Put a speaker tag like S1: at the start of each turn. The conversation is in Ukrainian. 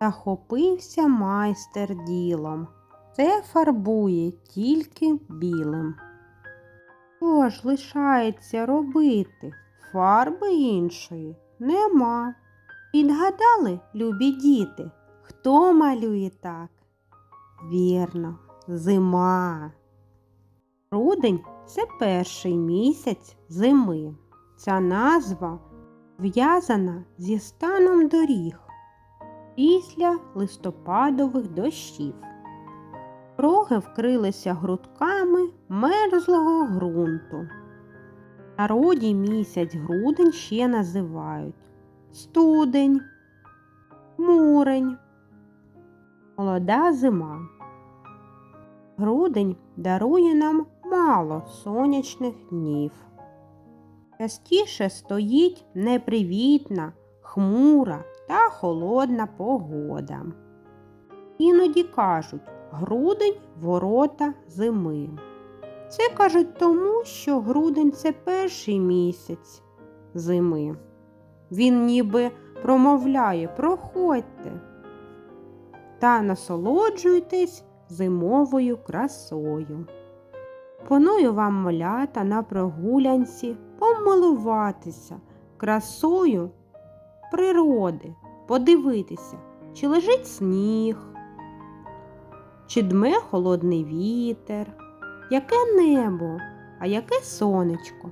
S1: Захопився майстер ділом. Це фарбує тільки білим. Що ж лишається робити? Фарби іншої нема. Підгадали, любі діти, хто малює так? Вірно, зима. Грудень це перший місяць зими. Ця назва зв'язана зі станом доріг після листопадових дощів. Роги вкрилися грудками мерзлого ґрунту. Народі місяць грудень ще називають студень, мурень, молода зима. Грудень дарує нам мало сонячних днів. Частіше стоїть непривітна, хмура та холодна погода. Іноді кажуть грудень ворота зими. Це кажуть тому, що грудень це перший місяць зими. Він ніби промовляє проходьте та насолоджуйтесь зимовою красою. Пропоную вам малята на прогулянці помилуватися красою природи, подивитися, чи лежить сніг, чи дме холодний вітер, яке небо, а яке сонечко.